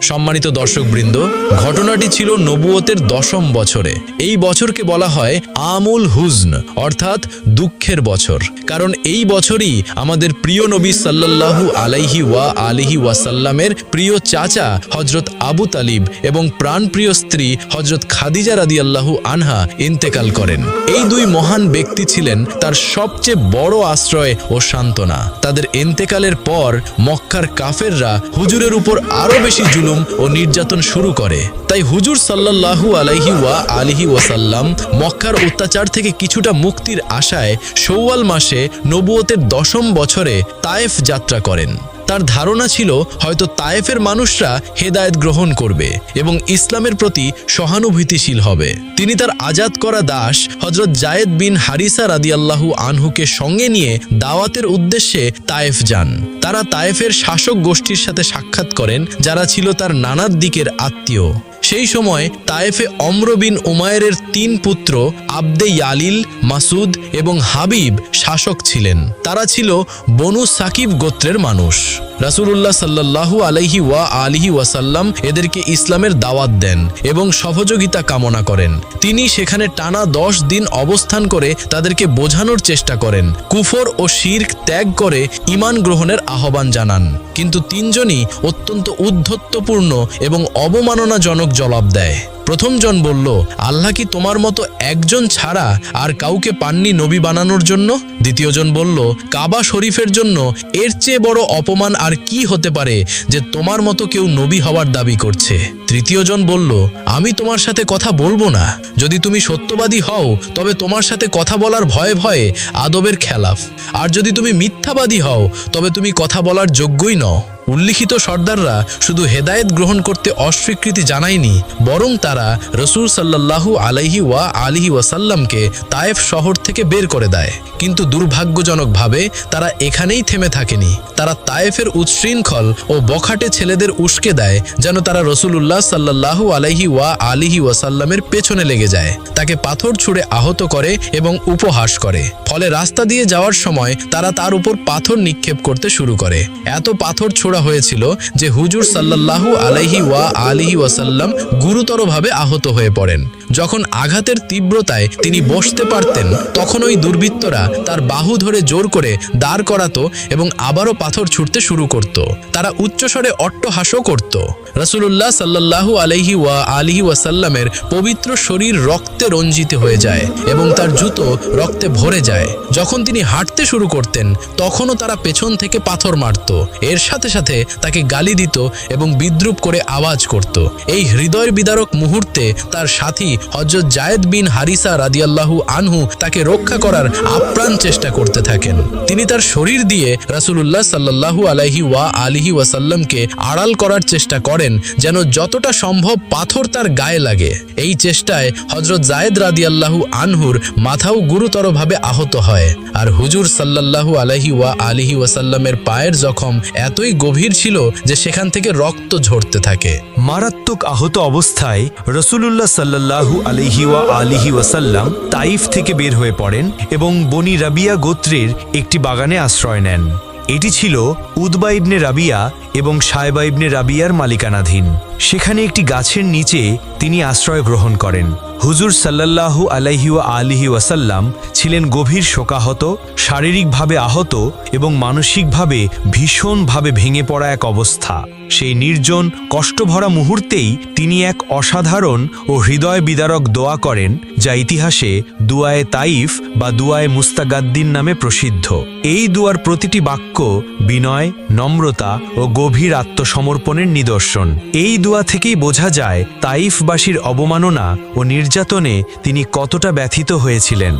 সম্মানিত দর্শকবৃন্দ, ঘটনাটি ছিল নবুয়তের দশম বছরে। এই বছরকে বলা হয় আমুল হুজন, অর্থাৎ দুঃখের বছর। কারণ এই বছরই আমাদের প্রিয় নবী সাল্লাল্লাহু আলাইহি ওয়া আলিহি ওয়াসাল্লামের প্রিয় চাচা হজরত আবু তালিব এবং প্রাণপ্রিয় স্ত্রী হজরত খাদিজা রাদিয়াল্লাহু আনহা ইন্তেকাল করেন। এই দুই মহান ব্যক্তি ছিলেন তার সবচেয়ে বড় আশ্রয় ও সান্ত্বনা। তাদের ইন্তেকালের পর মক্কার কাফেররা হুজুরের উপর আরও বেশি জুলুম ও নির্যাতন শুরু করে। তাই হুজুর সাল্লাহু আলাইহি ওয়া আলিহি ওয়াসাল্লাম মক্কার অত্যাচার থেকে কিছুটা মুক্তির আশায় সৌয়াল মাসে নবুয়তের দশম বছরে তায়েফ যাত্রা করেন। তার ধারণা ছিল হয়তো তায়েফের মানুষরা হেদায়েত গ্রহণ করবে এবং ইসলামের প্রতি সহানুভূতিশীল হবে। তিনি তার আজাদ করা দাস হজরত জায়েদ বিন হারিসা রাদিয়াল্লাহু আনহুকে সঙ্গে নিয়ে দাওয়াতের উদ্দেশ্যে তায়েফ যান। তারা তায়েফের শাসক গোষ্ঠীর সাথে সাক্ষাৎ করেন, যারা ছিল তার নানার দিকের আত্মীয়। সেই সময় তায়েফে অম্র বিন উমায়ের তিন পুত্র আবদে ইয়ালিল, মাসুদ এবং হাবিব শাসক ছিলেন। তারা ছিল বনু সাকিব গোত্রের মানুষ। রাসূলুল্লাহ সাল্লাল্লাহু আলাইহি ওয়া আলিহি ওয়াসাল্লাম এদেরকে ইসলামের দাওয়াত দেন এবং সহযোগিতা কামনা করেন। তিনি সেখানে টানা দশ দিন অবস্থান করে তাদেরকে বোঝানোর চেষ্টা করেন, কুফর ও শির্ক ত্যাগ করে ইমান গ্রহণের আহ্বান জানান। কিন্তু তিনজনই অত্যন্ত উদ্ধত্তপূর্ণ এবং অবমাননাজনক জবাব দেয়। প্রথমজন বলল, আল্লাহ কি তোমার মতো একজন ছাড়া আর কাউকে পাননি নবী বানানোর জন্য? দ্বিতীয়জন বলল, কাবা শরীফের জন্য এর চেয়ে বড় অপমান আর কি হতে পারে যে তোমার মতো কেউ নবী হওয়ার দাবি করছে? তৃতীয়জন বলল, আমি তোমার সাথে কথা বলব না। যদি তুমি সত্যবাদী হও, তবে তোমার সাথে কথা বলার ভয়ে ভয়ে আদবের খেলাফ। আর যদি তুমি মিথ্যাবাদী হও, তবে তুমি কথা বলার যোগ্যই নও। উল্লিখিত সর্দাররা শুধু হেদায়েত গ্রহণ করতে অস্বীকৃতি জানায়নি, বরং তারা রসুল সাল্লাল্লাহু আলাইহি ওয়া আলিহি ওয়াসাল্লামকে তায়েফ শহর থেকে বের করে দেয়। কিন্তু দুর্ভাগ্যজনকভাবে তারা এখানেই থেমে থাকেনি। তারা তায়েফের উচ্ছৃঙ্খল ও বখাটে ছেলেদের উস্কে দেয়, যেন তারা রসুলুল্লাহ সাল্লাল্লাহু আলাইহি ওয়া আলিহি ওয়াসাল্লামের পেছনে লেগে যায়। তাকে পাথর ছুঁড়ে আহত করে এবং উপহাস করে। ফলে রাস্তা দিয়ে যাওয়ার সময় তারা তার উপর পাথর নিক্ষেপ করতে শুরু করে। এত পাথর ছোড়া হয়েছিল যে হুজুর সাল্লাল্লাহু আলাইহি ওয়া আলিহি ওয়াসাল্লাম গুরুতরভাবে আহত হয়ে পড়েন। যখন আঘাতের তীব্রতায় তিনি বসতে পারতেন, তখন ওই দুর্বৃত্তরা তার বাহু ধরে জোর করে দাঁড় করাত এবং আবারও পাথর ছুটতে শুরু করত। তারা উচ্চস্বরে অট্টহাসও করত। রসুল্লাহ সাল্লাল্লাহু আলাইহি ওয়া আলহি ওয়াসাল্লামের পবিত্র শরীর রক্তে রঞ্জিত হয়ে যায় এবং তার জুতো রক্তে ভরে যায়। যখন তিনি হাঁটতে শুরু করতেন, তখনও তারা পেছন থেকে পাথর মারত। এর সাথে সাথে তাকে গালি দিত এবং বিদ্রুপ করে আওয়াজ করত। এই হৃদয় বিদারক মুহূর্তে তার সাথী হজরত জায়েদ বিন হারিসা রাদিয়াল্লাহু আনহু তাকে রক্ষা করার আপ্রাণ চেষ্টা করতে থাকেন। তিনি তার শরীর দিয়ে রাসূলুল্লাহ সাল্লাল্লাহু আলাইহি ওয়া আলিহি ওয়াসাল্লামকে আড়াল করার চেষ্টা করেন যেন যতটা সম্ভব পাথর তার গায়ে লাগে। এই চেষ্টায় হজরত জায়েদ রাদিয়াল্লাহু আনহুর মাথাও গুরুতরভাবে আহত হয়। আর হুজুর সাল্লাল্লাহু আলাইহি ওয়া আলিহি ওয়াসাল্লামের পায়ের জখম এতই গভীর ছিল যে সেখান থেকে রক্ত ঝরতে থাকে। মারাত্মক আহত অবস্থায় রসুলুল্লাহ সাল্লাল্লাহু আলহি ওয়া আলিহি ওয়াসাল্লাম তাইফ থেকে বের হয়ে পড়েন এবং বনি রাবিয়া গোত্রের একটি বাগানে আশ্রয় নেন। এটি ছিল উদবা ইবনে রাবিয়া এবং সায়বা ইবনে রাবিয়ার মালিকানাধীন। সেখানে একটি গাছের নিচে তিনি আশ্রয় গ্রহণ করেন। হুজুর সাল্লাল্লাহু আলাইহি আলিহি ওয়াসাল্লাম ছিলেন গভীর শোকাহত, শারীরিকভাবে আহত এবং মানসিকভাবে ভীষণভাবে ভেঙে পড়া এক অবস্থা। সেই নির্জন, কষ্টভরা মুহূর্তেই তিনি এক অসাধারণ ও হৃদয় বিদারক দোয়া করেন, যা ইতিহাসে দুয়ায়ে তাইফ বা দুয়ায়ে মুস্তাগাদ্দিন নামে প্রসিদ্ধ। এই দুয়ার প্রতিটি বাক্য বিনয়, নম্রতা ও গভীর আত্মসমর্পণের নিদর্শন। এই দুয়া থেকেই বোঝা যায় তাইফবাসীর অবমাননা ও নির্যাতনে তিনি কতটা ব্যথিত হয়েছিলেন।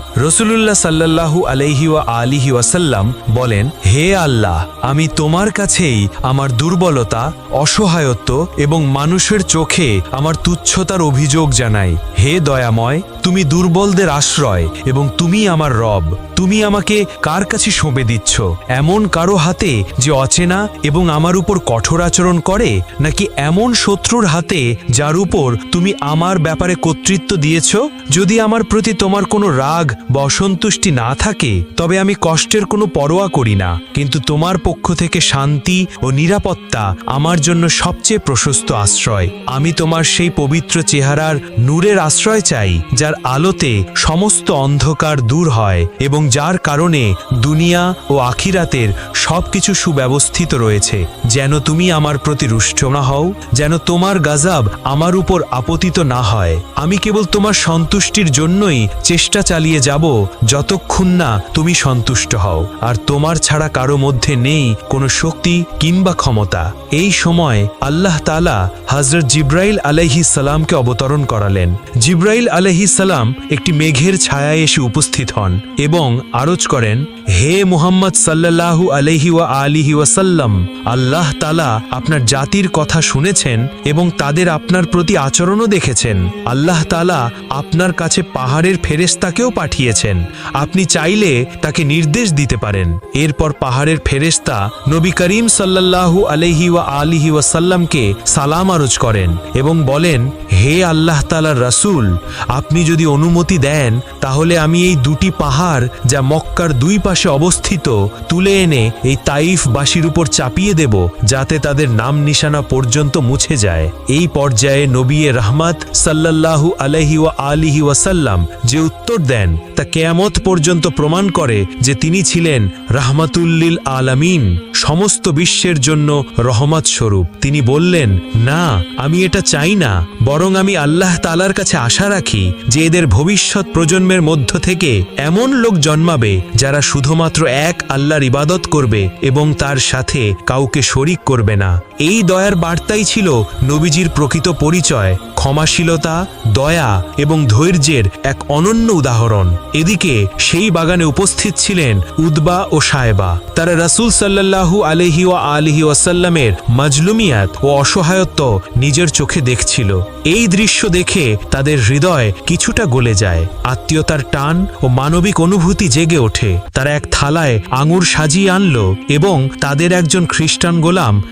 রসুলুল্লাহ সাল্লাল্লাহু আলাইহি ওয়া আলিহি ওয়াসাল্লাম বলেন, হে আল্লাহ, আমি তোমার কাছেই আমার দুর্বলতা, অসহায়ত্ব এবং মানুষের চোখে আমার তুচ্ছতার অভিযোগ জানাই। হে দয়াময়, তুমি দুর্বলদের আশ্রয় এবং তুমি আমার রব। তুমি আমাকে কার কাছে সঁপে দিচ্ছ? এমন কারও হাতে যে অচেনা এবং আমার উপর কঠোর আচরণ করে? নাকি এমন শত্রুর হাতে যার উপর তুমি আমার ব্যাপারে কর্তৃত্ব দিয়েছ? যদি আমার প্রতি তোমার কোনো রাগ বা অসন্তুষ্টি না থাকে, তবে আমি কষ্টের কোনো পরোয়া করি না। কিন্তু তোমার পক্ষ থেকে শান্তি ও নিরাপত্তা আমার জন্য সবচেয়ে প্রশস্ত আশ্রয়। আমি তোমার সেই পবিত্র চেহারার নূরের আশ্রয় চাই, যার আলোতে সমস্ত অন্ধকার দূর হয় এবং যার কারণে দুনিয়া ও আখিরাতের সবকিছু সুব্যবস্থিত রয়েছে। যেন তুমি আমার প্রতি রুষ্ট না হও, যেন তোমার গাজাব আমার উপর আপতিত না হয়। আমি কেবল তোমার সন্তুষ্টির জন্যই চেষ্টা চালিয়ে যাব যতক্ষণ না তুমি সন্তুষ্ট হও, আর তোমার ছাড়া কারও মধ্যে নেই কোনো শক্তি কিংবা ক্ষমতা। এই সময় আল্লাহ তালা হজরত জিব্রাইল আলাইহি সালামকে অবতরণ করালেন। জিব্রাইল আলাইহি সালাম একটি মেঘের ছায়ায় এসে উপস্থিত হন এবং আরজ করেন, হে মুহাম্মদ সাল্লাল্লাহু আলাইহি ওয়া আলিহি ওয়াসাল্লাম, আল্লাহ তালা আপনার জাতির কথা শুনেছেন এবং তাদের আপনার প্রতি আচরণও দেখেছেন। আল্লাহ তালা আপনার কাছে পাহাড়ের ফেরেস্তাকেও পাঠিয়েছেন। আপনি চাইলে তাকে নির্দেশ দিতে পারেন। এরপর পাহাড়ের ফেরেস্তা নবী করিম সাল্লাল্লাহু আলাইহি ওয়া আলিহি ওয়াসাল্লামকে সালাম আরজ করেন এবং বলেন, হে আল্লাহ তালার রাসূল, আপনি যদি অনুমতি দেন, তাহলে আমি এই দুটি পাহাড় যা মক্কার দুই পাশে অবস্থিত, তুলে এনে এই তাইফবাসীর উপর চাপিয়ে দেব, যাতে তাদের নাম নিশানা পর্যন্ত মুছে যায়। এই পর্যায়ে নবিয়ে রহমাত সাল্লাল্লাহু আলাইহি ওয়া আলিহি ওয়াসাল্লাম যে উত্তর দেন, তা কেয়ামত পর্যন্ত প্রমাণ করে যে তিনি ছিলেন রাহমাতুল্লিল আলামিন, সমস্ত বিশ্বের জন্য রহমত স্বরূপ তিনি বললেন, না, আমি এটা চাই না, বরং আমি আল্লাহ তালার কাছে আশা রাখি যে এদের ভবিষ্যৎ প্রজন্মের মধ্য থেকে এমন লোক জন্মাবে যারা শুধুমাত্র এক আল্লাহর ইবাদত করবে এবং তার সাথে কাউকে শরিক করবে না। এই দয়ার বার্তাই ছিল নবীজির প্রকৃত পরিচয়, ক্ষমাশীলতা, দয়া এবং ধৈর্যের এক অনন্য উদাহরণ। এদিকে সেই বাগানে উপস্থিত ছিলেন উদবা ও সায়েবা। তারা রাসূল সাল্লাল্লাহু আলহি ও আলিহি ওয়াসাল্লামের মাজলুমিয়াত ও অসহায়ত্ব নিজের চোখে দেখছিল। এই দৃশ্য দেখে তাদের হৃদয় কিছুটা গলে যায়, আত্মীয়তার টান ও মানবিক অনুভূতি জেগে ওঠে। তারা এক থালায় আঙুর সাজিয়ে আনলো এবং তাদের একজন খ্রিস্টান গোলাম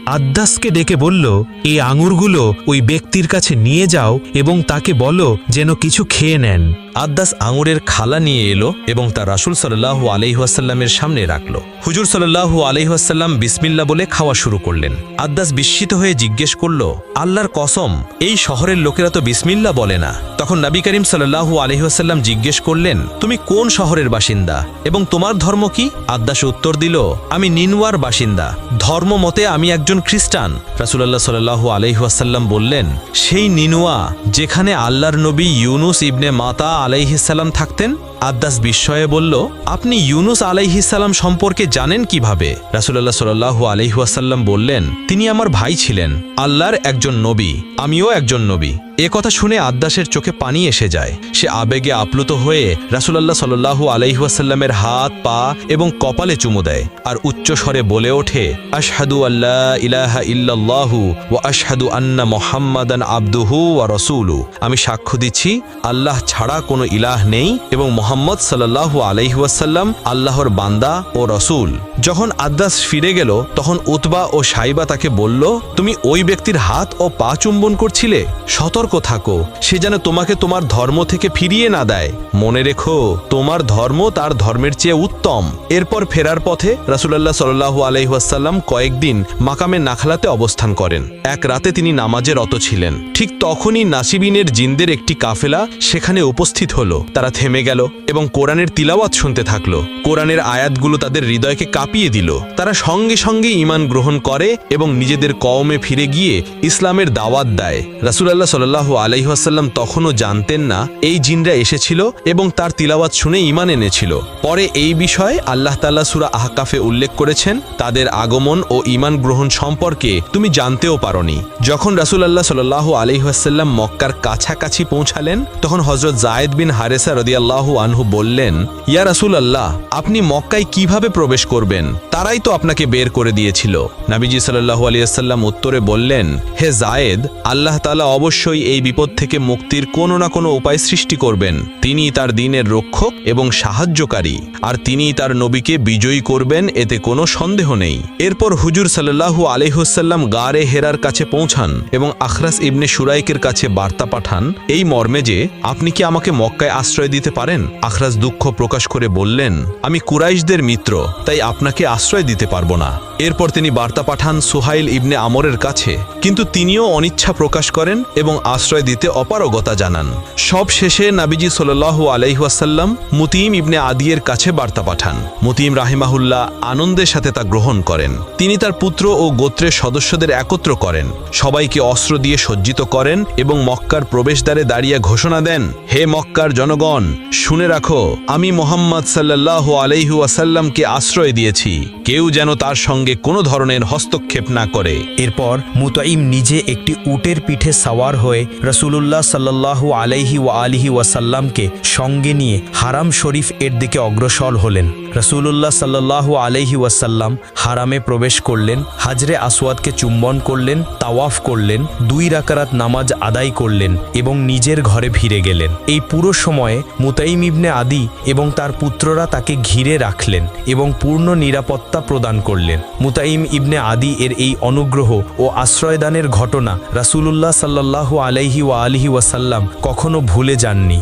আদ্দাসকে ডেকে বলল, এই আঙুরগুলো ওই ব্যক্তির কাছে নিয়ে যাও এবং তাকে বলো যেন কিছু খেয়ে নেন। আদ্দাস আঙুরের খালা নিয়ে এলো এবং তা রাসুল সাল্লাহু আলহিহাসাল্লামের সামনে রাখল। হুজুর সাল্লাহু আলহিহাসাল্লাম বিসমিল্লা বলে খাওয়া শুরু করলেন। আদ্দাস বিস্মিত হয়ে জিজ্ঞেস করল, আল্লাহর কসম, এই শহরের লোকেরা তো বিসমিল্লা বলে না? তখন নবী করিম সাল্লাহু আলহিহাসাল্লাম জিজ্ঞেস করলেন, তুমি কোন শহরের বাসিন্দা এবং তোমার ধর্ম কি? আদ্দাস উত্তর দিল, আমি নিনওয়ার বাসিন্দা। ধর্ম মতে আমি একজন খ্রিস্টান। রাসুলাল্লাহ সাল্লাহু আলহিহাসাল্লাম বললেন সেই নিনুয়া যেখানে আল্লাহর নবী ইউনুস ইবনে মাতা আলাইহিসাল্লাম থাকতেন? আদ্দাস বিস্ময়ে বলল, আপনি ইউনুস আলাইহিসাল্লাম সম্পর্কে জানেন কীভাবে? রাসুলাল্লাহ সাল্লাহু আলহিহাসাল্লাম বললেন, তিনি আমার ভাই ছিলেন, আল্লাহর একজন নবী, আমিও একজন নবী। এ কথা শুনে আদ্দাসের চোখে পানি এসে যায়। সে আবেগে আপ্লুত হয়ে রাসুলাল্লাহ সাল্লাহু আলাইহাসাল্লামের হাত, পা এবং কপালে চুমু দেয় আর উচ্চ স্বরে বলে ওঠে, আশহাদু আল্লাহ ইলাহা ইল্লাল্লাহু ও আশহাদু আন্না মোহাম্মদান আব্দুহু ওয়া রসুলু। আমি সাক্ষ্য দিচ্ছি, আল্লাহ ছাড়া কোনো ইলাহ নেই এবং মোহাম্মদ সাল্লাহু আলাইহাসাল্লাম আল্লাহর বান্দা ও রসুল। যখন আদ্দাস ফিরে গেল, তখন উতবা ও সাইবা তাকে বলল, তুমি ওই ব্যক্তির হাত ও পা চুম্বন করছিলে? সতর্ক থাকো। সে যেন তোমাকে তোমার ধর্ম থেকে ফিরিয়ে না দেয়। মনে রেখো, তোমার ধর্ম তার ধর্মের চেয়ে উত্তম। এরপর ফেরার পথে রাসুলাল্লাহ সাল্লাহু আলহিহাসাল্লাম কয়েকদিন মাকামে নাখলাতে অবস্থান করেন। এক রাতে তিনি নামাজে রত ছিলেন। ঠিক তখনই নাসিবিনের জিনদের একটি কাফেলা সেখানে উপস্থিত হলো। তারা থেমে গেল। এবং কোরআনের তিলাওয়াত শুনতে থাকল। কোরআনের আয়াতগুলো তাদের হৃদয়কে কাঁপিয়ে দিল। তারা সঙ্গে সঙ্গে ঈমান গ্রহণ করে এবং নিজেদের কওমে ফিরে গিয়ে ইসলামের দাওয়াত দেয়। রাসুলাল্লাহ সাল্লাহ আলহিহাসাল্লাম তখনও জানতেন না, এই জিনরা এসেছিল এবং তার তিলাওয়াত শুনে ঈমান এনেছিল। পরে এই বিষয়ে আল্লাহ তাল্লাহ সুরা আহকাফে উল্লেখ করেছেন, তাদের আগমন ও ঈমান গ্রহণ সম্পর্কে তুমি জানতেও পারনি। যখন রাসুলাল্লাহ সাল্লাহ আলহিহাসাল্লাম মক্কার কাছাকাছি পৌঁছালেন, তখন হজরত জায়েদ বিন হারেসা রদিয়াল্লাহু আনহু বললেন, ইয়া রাসুল আল্লাহ আপনি মক্কায় কীভাবে প্রবেশ করবেন? তারাই তো আপনাকে বের করে দিয়েছিল। নাবিজি সাল্লাহু আলিয়াল্লাম উত্তরে বললেন, হে জায়েদ, আল্লাহ তালা অবশ্যই এই বিপদ থেকে মুক্তির কোনো না কোনো উপায় সৃষ্টি করবেন। তিনি তার দিনের রক্ষক এবং সাহায্যকারী, আর তিনি তার নবীকে বিজয়ী করবেন, এতে কোনো সন্দেহ নেই। এরপর হুজুর সাল্লাল্লাহু আলহিহসাল্লাম গারে হেরার কাছে পৌঁছান এবং আখরাস ইবনে সুরাইকের কাছে বার্তা পাঠান, এই মর্মে যে, আপনি কি আমাকে মক্কায় আশ্রয় দিতে পারেন? আখরাস দুঃখ প্রকাশ করে বললেন, আমি কুরাইশদের মিত্র, তাই আপনাকে আশ্রয় দিতে পারব না। এরপর তিনি বার্তা পাঠান সুহাইল ইবনে আমরের কাছে, কিন্তু তিনিও অনিচ্ছা প্রকাশ করেন এবং আশ্রয় দিতে অপারগতা জানান। সব শেষে নাবিজি সাল্লাল্লাহু আলাইহাসাল্লাম মুতিম ইবনে আদিয়ের কাছে বার্তা পাঠান। মুতিম রাহিমাহুল্লাহ আনন্দের সাথে তা গ্রহণ করেন। তিনি তার পুত্র ও গোত্রের সদস্যদের একত্র করেন। সবাইকে অস্ত্র দিয়ে সজ্জিত করেন এবং মক্কার প্রবেশদ্বারে দাঁড়িয়ে ঘোষণা দেন, হে মক্কার জনগণ, শুনে রাখো, আমি মোহাম্মদ সাল্লাল্লাহু আলাইহু আসাল্লামকে আশ্রয় দিয়েছি। কেউ যেন তার সঙ্গে কোনো ধরনের হস্তক্ষেপ না করে। এরপর মুতাইম নিজে একটি উটের পিঠে সাওয়ার হয়ে রসুলুল্লাহ সাল্লাল্লাহু আলাইহি ওয়া আলিহি ওয়াসাল্লামকে সঙ্গে নিয়ে হারাম শরীফ এর দিকে অগ্রসর হলেন। রসুলুল্লাহ সাল্লাল্লাহু আলাইহি ওয়াসাল্লাম হারামে প্রবেশ করলেন, হাজরে আসওয়াদকে চুম্বন করলেন, তাওয়াফ করলেন, দুই রাকারাত নামাজ আদায় করলেন এবং নিজের ঘরে ফিরে গেলেন। এই পুরো সময়ে মুতাইম ইবনে আদি এবং তার পুত্ররা তাকে ঘিরে রাখলেন এবং পূর্ণ নিরাপত্তা প্রদান করলেন। মুতাইম ইবনে আদি এর এই অনুগ্রহ ও আশ্রয়দানের ঘটনা রাসূলুল্লাহ সাল্লাহ আলাইহি ওয়া আলহি ওয়াসাল্লাম কখনো ভুলে যাননি।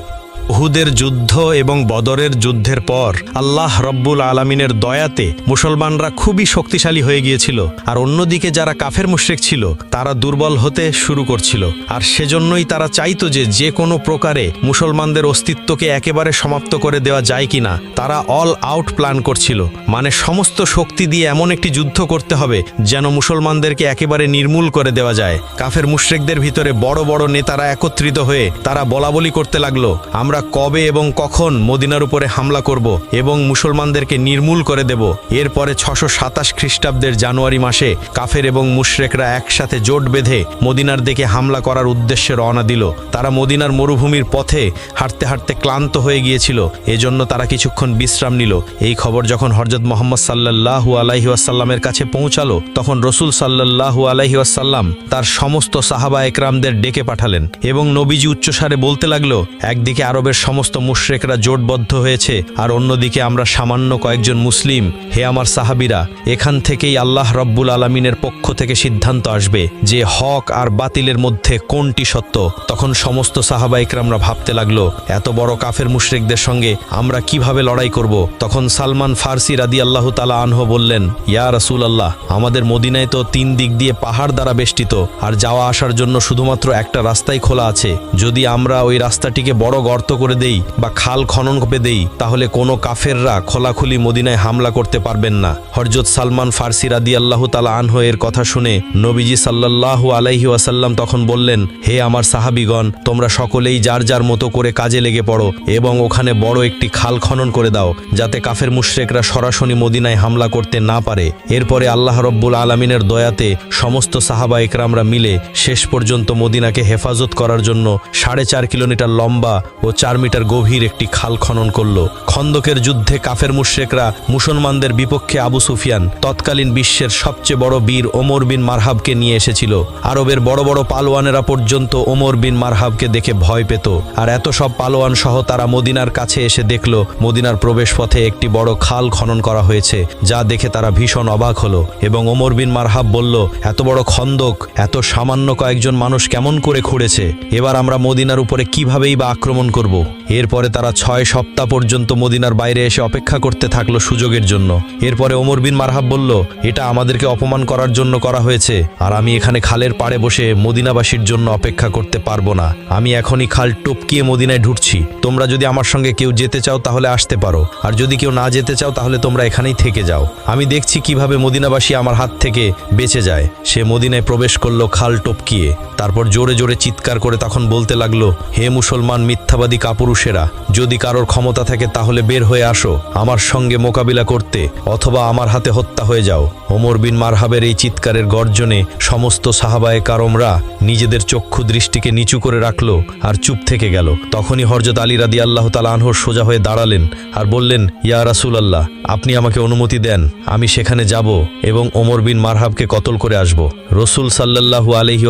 উহুদের যুদ্ধ এবং বদরের যুদ্ধের পর আল্লাহ রব্বুল আলমিনের দয়াতে মুসলমানরা খুবই শক্তিশালী হয়ে গিয়েছিল। আর অন্যদিকে যারা কাফের মুশরিক ছিল, তারা দুর্বল হতে শুরু করছিল। আর সেজন্যই তারা চাইতো যে যে কোনো প্রকারে মুসলমানদের অস্তিত্বকে একেবারে সমাপ্ত করে দেওয়া যায় কিনা, তারা অল আউট প্ল্যান করছিল। মানে সমস্ত শক্তি দিয়ে এমন একটি যুদ্ধ করতে হবে যেন মুসলমানদেরকে একেবারে নির্মূল করে দেওয়া যায়। কাফের মুশরিকদের ভিতরে বড় বড় নেতারা একত্রিত হয়ে তারা বলাবলি করতে লাগল, আমরা কবে এবং কখন মদিনার উপরে হামলা করব এবং মুসলমানদেরকে নির্মূল করে দেব, এরপরে ছশো সাতাশ খ্রিস্টাব্দের জানুয়ারি মাসে কাফের এবং মুশরেকরা একসাথে জোট বেঁধে মদিনার দিকে হামলা করার উদ্দেশ্যে রওনা দিল। তারা মদিনার মরুভূমির পথে হাঁটতে হাঁটতে ক্লান্ত হয়ে গিয়েছিল, এজন্য তারা কিছুক্ষণ বিশ্রাম নিল। এই খবর যখন হরজত মোহাম্মদ সাল্লাল্লাহু আলাইহি ওয়াসাল্লামের কাছে পৌঁছালো, তখন রসুল সাল্লাল্লাহু আলাইহি ওয়াসাল্লাম তার সমস্ত সাহাবা একরামদের ডেকে পাঠালেন এবং নবীজি উচ্চসারে বলতে লাগল, একদিকে আরবের সমস্ত মুশরেকরা জোটবদ্ধ হয়েছে, আর অন্যদিকে আমরা সামান্য কয়েকজন মুসলিম, হে আমার সাহাবিরা, এখান থেকেই আল্লাহ রব্বুল আলমিনের পক্ষ থেকে সিদ্ধান্ত আসবে যে হক আর বাতিলের মধ্যে কোনটি সত্য। তখন সমস্ত সাহাবা একরামরা ভাবতে লাগল, এত বড় কাফের মুশরিকদের সঙ্গে আমরা কীভাবে লড়াই করব? তখন সালমান ফার্সি রাদি আল্লাহ তালা আনহ বললেন, ইয়া রসুল আল্লাহ আমাদের মদিনায় তো তিন দিক দিয়ে পাহাড় দ্বারা বেষ্টিত, আর যাওয়া আসার জন্য শুধুমাত্র একটা রাস্তাই খোলা আছে। যদি আমরা ওই রাস্তাটিকে বড় গর্ত করে দেই বা খাল খনন করে দেই, তাহলে কোনো কাফেররা খোলাখুলি মদিনায় হামলা করতে পারবেন না। হরজত সালমান ফার্সি রাদি আল্লাহ তালা আনহ এর কথা শুনে নবীজি সাল্লাল্লাহু আলাইহি ওয়াসাল্লাম তখন বললেন, হে আমার সাহাবিগণ, তোমরা সকলেই যার যার মতো করে কাজে লেগে পড়ো এবং ওখানে বড় একটি খাল খনন করে দাও, যাতে কাফের মুশরেকরা সরাসরি মদিনায় হামলা করতে না পারে। এরপরে আল্লাহ রব্বুল আলমিনের দয়াতে সমস্ত সাহাবা একরামরা মিলে শেষ পর্যন্ত মদিনাকে হেফাজত করার জন্য সাড়ে চার কিলোমিটার লম্বা ও চার মিটার গভীর একটি খাল খনন করল। খন্দকের যুদ্ধে কাফের মুশরেকরা, মুসলমানদের বিপক্ষে আবু সুফিয়ান, তৎকালীন বিশ্বের সবচেয়ে বড় বীর ওমর বিন মারহাবকে নিয়ে এসেছিল। আরবের বড় বড় পালোয়ানেরা পর্যন্ত ওমর বিন মারহাবকে দেখে ভয় পেত। আর এত সব পালোয়ান সহ তারা মদিনার কাছে এসে দেখল, মদিনার প্রবেশ পথে একটি বড় খাল খনন করা হয়েছে, যা দেখে তারা ভীষণ অবাক হলো এবং ওমর বিন মারহাব বলল, এত বড় খন্দক, এত সামান্য কয়েকজন মানুষ কেমন করে খুঁড়েছে? এবার আমরা মদিনার উপরে কিভাবেই বা আক্রমণ করব? এরপরে তারা ছয় সপ্তাহ পর্যন্ত মদিনার বাইরে এসে অপেক্ষা করতে থাকল সুযোগের জন্য। এরপরে ওমর বিন মারহাব বলল, এটা আমাদেরকে অপমান করার জন্য করা হয়েছে, আর আমি এখানে খালের পাড়ে বসে মদিনাবাসীর জন্য অপেক্ষা করতে পারব না। আমি এখনই খাল টপকিয়ে মদিনায় ঢুকছি। তোমরা যদি আমার সঙ্গে কেউ যেতে চাও তাহলে আসতে পারো, আর যদি কেউ না যেতে চাও তাহলে তোমরা এখানেই থেকে যাও। আমি দেখছি কীভাবে মদিনাবাসী আমার হাত থেকে বেঁচে যায়। সে মদিনায় প্রবেশ করল খাল টপকিয়ে। তারপর জোরে জোরে চিৎকার করে তখন বলতে লাগল, হে মুসলমান মিথ্যাবাদী কাপুরুষেরা, যদি কারোর ক্ষমতা থাকে তাহলে বের হয়ে আসো, আমার সঙ্গে মোকাবিলা করতে, অথবা আমার হাতে হত্যা হয়ে যাও। ওমর বিন মারহাবের এই চিৎকারের গর্জনে সমস্ত সাহাবায়ে কারমরা নিজেদের চক্ষু দৃষ্টিকে নিচু করে রাখল আর চুপ থেকে গেল। তখনই হরজত আলী রাদি আল্লাহ তালা আনহর সোজা হয়ে দাঁড়ালেন আর বললেন, ইয়া রাসুল আল্লাহ আপনি আমাকে অনুমতি দেন, আমি সেখানে যাব এবং ওমর বিন মারহাবকে কতল করে আসব। রসুল সাল্লাল্লাহু আলহি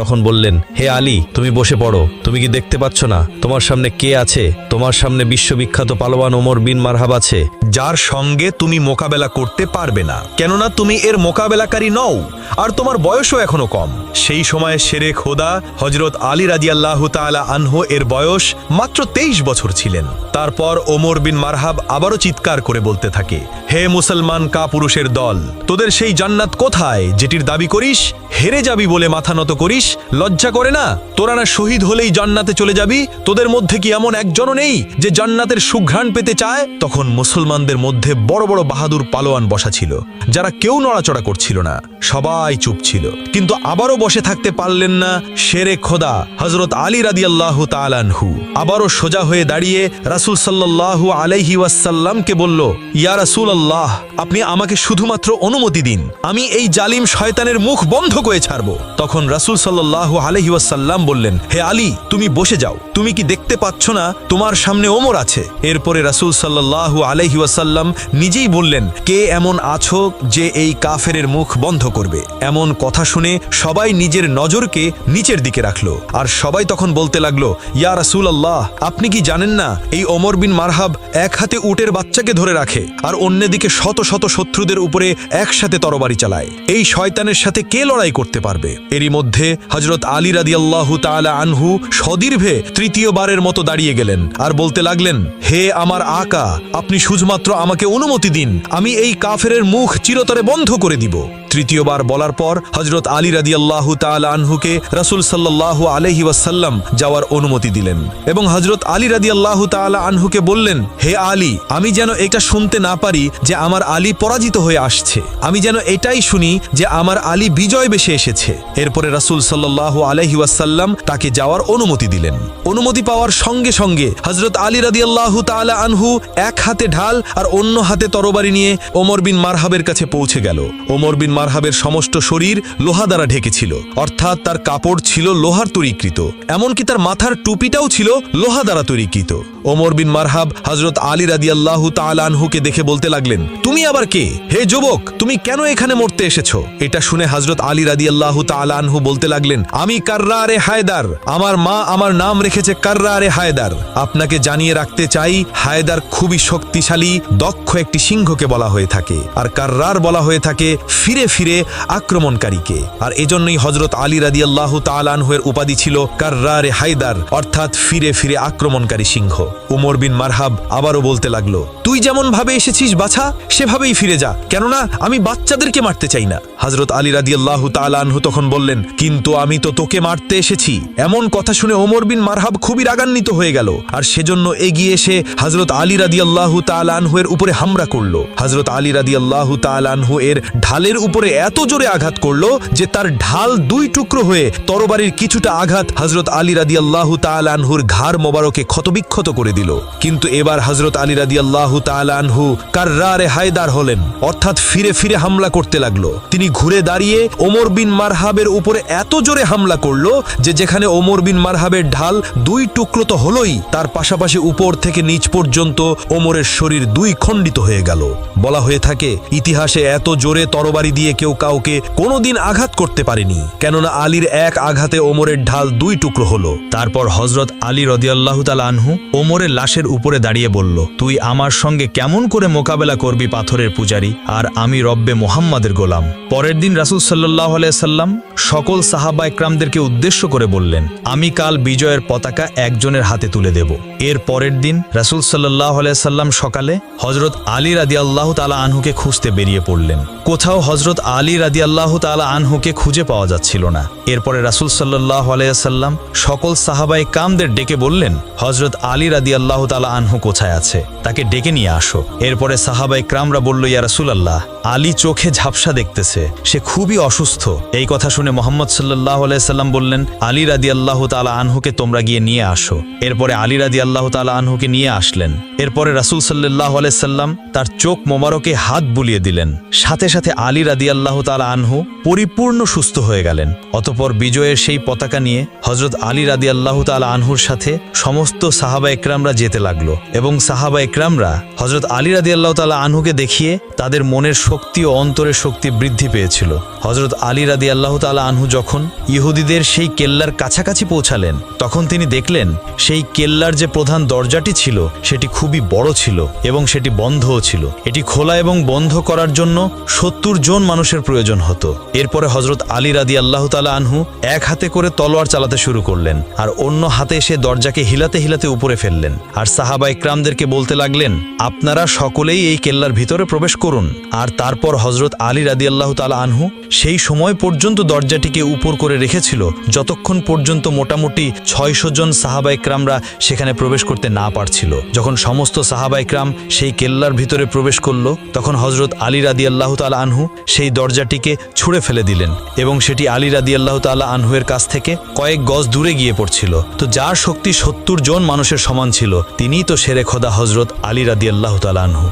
তখন বললেন, হে আলী, তুমি বসে পড়ো, তুমি কি দেখতে পাচ্ছ না? তোমার সামনে কে আছে? তোমার সামনে বিশ্ববিখ্যাত পালোয়ান ওমর বিন মারহাব আছে, যার সঙ্গে তুমি মোকাবেলা করতে পারবে না। কেননা তুমি এর মোকাবেলাকারী নও, আর তোমার বয়সও এখনও কম। সেই সময় শেরে খোদা হজরত আলী রাদিয়াল্লাহ তাআলা আনহু এর বয়স মাত্র তেইশ বছর ছিলেন। তারপর ওমর বিন মারহাব আবারও চিৎকার করে বলতে থাকে, হে মুসলমান কাপুরুষের দল, তোদের সেই জান্নাত কোথায়? যেটির দাবি করিস, হেরে যাবি বলে মাথা নত করিস, লজ্জা করে না? তোরা না শহীদ হলেই জান্নাতে চলে যাবি, তোদের মধ্যে কি এমন একজনও নেই যে জান্নাতের সুঘ্রাণ পেতে চায়? তখন মুসলমানদের মধ্যে বড় বড় বাহাদুর পালোয়ান বসা ছিল, যারা কেউ নড়াচড়া করছিল না। সবাই চুপ ছিল। কিন্তু আবারও বসে থাকতে পারলেন না শেরে খোদা হজরত আলী রাদিয়াল্লাহু তালানহু আবারও সোজা হয়ে দাঁড়িয়ে রাসূল সাল্লাল্লাহু আলাইহি ওয়াসাল্লামকে বলল, ইয়া রাসূল আল্লাহ আপনি আমাকে শুধুমাত্র অনুমতি দিন। আমি এই জালিম শয়তানের মুখ বন্ধ করে ছাড়ব। তখন রাসূল সাল্লাল্লাহু আলাইহি ওয়াসাল্লাম বললেন, হে আলী, তুমি বসে যাও। তুমি কি দেখতে পাচ্ছ না তোমার সামনে ওমর আছে? এরপরে রাসূল সাল্লাল্লাহু আলাইহি ওয়াসাল্লাম নিজেই বললেন, কে এমন আছো যে এই কাফের মুখ বন্ধ করবে। এমন কথা শুনে সবাই নিজের নজরকে নিচের দিকে রাখল। আর সবাই তখন বলতে লাগল, ইয়া রাসূল আল্লাহ আপনি কি জানেন না, এই ওমর বিন মারহাব এক হাতে উটের বাচ্চাকে ধরে রাখে আর অন্যদিকে শত শত শত্রুদের উপরে একসাথে তরবারি চালায়। এই শয়তানের সাথে কে লড়াই করতে পারবে? এরই মধ্যে হজরত আলী রাদিয়াল্লাহু তাআলা আনহু সদীর্ভে তৃতীয়বারের মতো দাঁড়িয়ে গেলেন আর বলতে লাগলেন, হে আমার আকা, আপনি শুধুমাত্র আমাকে অনুমতি দিন, আমি এই কাফেরের মুখ চিরতরে বন্ধ করে দিব। তৃতীয়বার বলার পর হজরত আলী রাদিয়াল্লাহু তাআলা আনহুকে রাসূল সাল্লাল্লাহু আলাইহি ওয়াসাল্লাম যাওয়ার অনুমতি দিলেন এবং হজরত আলী রাদিয়াল্লাহু তাআলা আনহুকে বললেন, হে আলী, আমি যেন এটা শুনতে না পারি যে আমার আলী পরাজিত হয়ে আসছে। আমি যেন এটাই শুনি যে আমার আলী বিজয় বেশে এসেছে। এরপরে রাসূল সাল্লাল্লাহু আলাইহি ওয়াসাল্লাম তাকে যাওয়ার অনুমতি দিলেন। অনুমতি পাওয়ার সঙ্গে সঙ্গে হজরত আলী রাদিয়াল্লাহু তাআলা আনহু এক হাতে ঢাল আর অন্য হাতে তরবারি নিয়ে ওমর বিন মারহাবের কাছে পৌঁছে গেল। ওমর বিন মারহাবের সমস্ত শরীর লোহা দ্বারা ঢেকেছিল। অর্থাৎ তার কাপড় ছিল লোহার তৈরিকৃত। এমনকি তার মাথার টুপিটাও ছিল লোহা দ্বারা তৈরিকৃত। ওমর বিন মারহাব হজরত আলী রাদিয়াল্লাহু তাআলা আনহুকে দেখে বলতে লাগলেন, তুমি আবার কে? হে যুবক, তুমি কেন এখানে মরতে এসেছ? এটা শুনে হজরত আলী রাদিয়াল্লাহু তাআলা আনহু বলতে লাগলেন, আমি কার্রারে হায়দার, আমার মা আমার নাম রেখেছে কার্রারে হায়দার। আপনাকে জানিয়ে রাখতে চাই, হায়দার খুবই শক্তিশালী, দক্ষ একটি সিংহকে বলা হয়ে থাকে। আর কার্রার বলা হয়ে থাকে ফিরে ফিরে আক্রমণকারীকে। আর এজন্যই হজরত আলী রাদিয়াল্লাহু তাআলা আনহুয়ের উপাধি ছিল কার্রারে হায়দার, অর্থাৎ ফিরে ফিরে আক্রমণকারী সিংহ। উমর বিন মারহাব আবারও বলতে লাগল, তুই যেমন ভাবে এসেছিস বাছা, সেভাবেই ফিরে যা। কেননা, আমি বাচ্চাদেরকে মারতে চাই না। হজরত আলী রাদিয়াল্লাহু তাআলা আনহু তখন বললেন, কিন্তু আমি তো তোকে মারতে এসেছি। এমন কথা শুনে ওমর বিন মারহাব খুবই রাগান্বিত হয়ে গেল, আর সেজন্য এগিয়ে এসে হজরত আলী রাদিয়াল্লাহু তাআলা আনহু এর উপরে হামলা করল। হজরত আলী রাদিয়াল্লাহু তাআলা আনহু এর ঢালের উপরে এত জোরে আঘাত করল যে তার ঢাল দুই টুকরো হয়ে তরবারির কিছুটা আঘাত হজরত আলী রাদিয়াল্লাহু তাআলা আনহুর ঘাড় মোবারকে ক্ষতবিক্ষত করে দিল। কিন্তু এবার হজরত আলী রাদিয়াল্লাহু তাআলা আনহু কার্রারে হায়দার হলেন। অর্থাৎ ফিরে ফিরে হামলা করতে লাগল। তিনি ঘুরে দাঁড়িয়ে ওমর বিন মারহাবের উপরে এত জোরে হামলা করল যে যেখানে ওমর বিন মারহাবের ঢাল দুই টুকরো তো হলোই, তার পাশাপাশি উপর থেকে নিচ পর্যন্ত ওমরের শরীর দুই খণ্ডিত হয়ে গেল। বলা হয়ে থাকে, ইতিহাসে এত জোরে তরবারি দিয়ে কেউ কাউকে কোনোদিন আঘাত করতে পারেনি। কেননা আলীর এক আঘাতে ওমরের ঢাল দুই টুকরো হলো। তারপর হজরত আলী রদিয়াল্লাহ তালা আনহু ওমরের লাশের উপরে দাঁড়িয়ে বলল, তুই আমার সঙ্গে কেমন করে মোকাবেলা করবি পাথরের পূজারি? আর আমি রব্বে মোহাম্মদের গোলাম। পরের দিন রাসুল সাল্লাহ সাল্লাম সকল সাহাবা একরামদেরকে উদ্দেশ্য করে বললেন, আমি কাল বিজয়ের পতাকা একজনের হাতে তুলে দেব। এর পরের দিন রাসুল সাল্লাহ সাল্লাম সকালে হজরত আলী রাদি আল্লাহ তালা আনহুকে খুঁজতে বেরিয়ে পড়লেন। কোথাও হজরত আলী রাদি আল্লাহ তালা আনহুকে খুঁজে পাওয়া যাচ্ছিল না। এরপরে রাসুল সাল্লাহ আলাইসাল্লাম সকল সাহাবাই কামদের ডেকে বললেন হজরত আলী আল্লাহ তালা আনহু কোথায় আছে? তাকে ডেকে নিয়ে আসো। এরপরে সাহাবাই ক্রামরা বলল, ইয়া রাসুল আল্লাহ আলী চোখে ঝাপসা দেখতেছে। সে খুবই অসুস্থ। এই কথা শুনে মোহাম্মদ সাল্লাহ আলাইসাল্লাম বললেন, আলী রাদি আল্লাহ তালা আনহুকে তোমরা গিয়ে নিয়ে আসো। এরপরে আলী রাদি আল্লাহ তালা আনহুকে নিয়ে আসলেন। এরপরে রাসুল সাল্লাহ আলাইসাল্লাম তার চোখ মোবারকে হাত বুলিয়ে দিলেন। সাথে সাথে আলী রাদি রাদি আল্লাহ তালা আনহু পরিপূর্ণ সুস্থ হয়ে গেলেন। অতপর বিজয়ের সেই পতাকা নিয়ে হজরত আলী রাদি আল্লাহ তালা আনহুর সাথে সমস্ত সাহাবা একরামরা যেতে লাগল এবং সাহাবা একরামরা হজরত আলী রাদি আল্লাহ তালা আনহুকে দেখিয়ে তাদের মনের শক্তি ও অন্তরের শক্তি বৃদ্ধি পেয়েছিল। হজরত আলী রাদি আল্লাহ তালা আনহু যখন ইহুদিদের সেই কেল্লার কাছাকাছি পৌঁছালেন, তখন তিনি দেখলেন সেই কেল্লার যে প্রধান দরজাটি ছিল, সেটি খুবই বড় ছিল এবং সেটি বন্ধও ছিল। এটি খোলা এবং বন্ধ করার জন্য সত্তর জন মানুষের প্রয়োজন হতো। এরপরে হজরত আলী রাদি আল্লাহ তালা আনহু এক হাতে করে তলোয়ার চালাতে শুরু করলেন, আর অন্য হাতে এসে দরজাকে হিলাতে হিলাতে উপরে ফেললেন আর সাহাবা ইকরামদেরকে বলতে লাগলেন, আপনারা সকলেই এই কেল্লার ভিতরে প্রবেশ করুন। আর তারপর হজরত আলী রাদি আল্লাহ তালা আনহু সেই সময় পর্যন্ত দরজাটিকে উপর করে রেখেছিল, যতক্ষণ পর্যন্ত মোটামুটি ছয়শো জন সাহাবা ইকরামরা সেখানে প্রবেশ করতে না পারছিল। যখন সমস্ত সাহাবা ইকরাম সেই কেল্লার ভিতরে প্রবেশ করল, তখন হজরত আলী রাদি আল্লাহ তালা আনহু সেই দরজাটিকে ছুঁড়ে ফেলে দিলেন এবং সেটি আলী রাদি আল্লাহ তালা আনহুয়ের কাছ থেকে কয়েক গজ দূরে গিয়ে পড়ছিল। তো যার শক্তি সত্তর জন মানুষের সমান ছিল তিনিই তো সেরে খোদা হজরত আলী রাদি আল্লাহ তালাহু